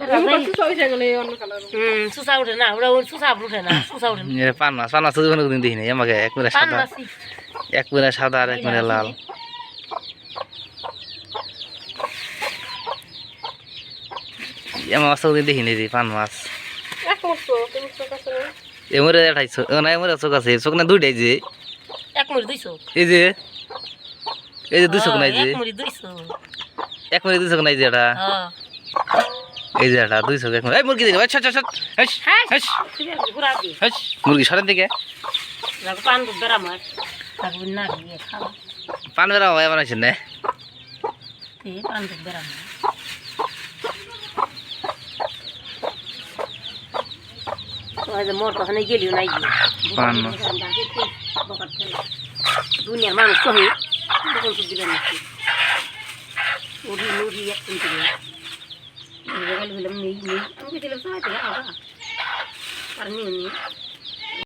হুম সুসা উঠে না ওরা ওর সুসা উঠে না সুসা উঠে না। এ পান মাছ পান মাছ তো জীবনে দেখিনি আমাকে সাদা। মাছি এক মিনিট সাদা আর এক মিনিট লাল। মাছ কোনদিন দেখিনি রে পান মাছ। এমরে চোখ না? এমরে চোখ আছে। চোখ না দুইটাই যে। এক মুড়ি দুইশো এই যে এই যে দুই চোখ নাই যে। এক মুড়ি দুইশো নাই যে এটা। এই যে এটা দুই চোখ মিনিট এই মুরগি ঘুরা দিয়ে হেস মুরগি সরেন দিকে। পান বেড়া না। মার গেলিও নাই দুনিয়ার মানুষ হয়ে নাকি? উড়ি নুড়ি এক കളിവിലും നീ നീ നമുക്ക് ചില സാധ്യത പറഞ്ഞിരുന്നു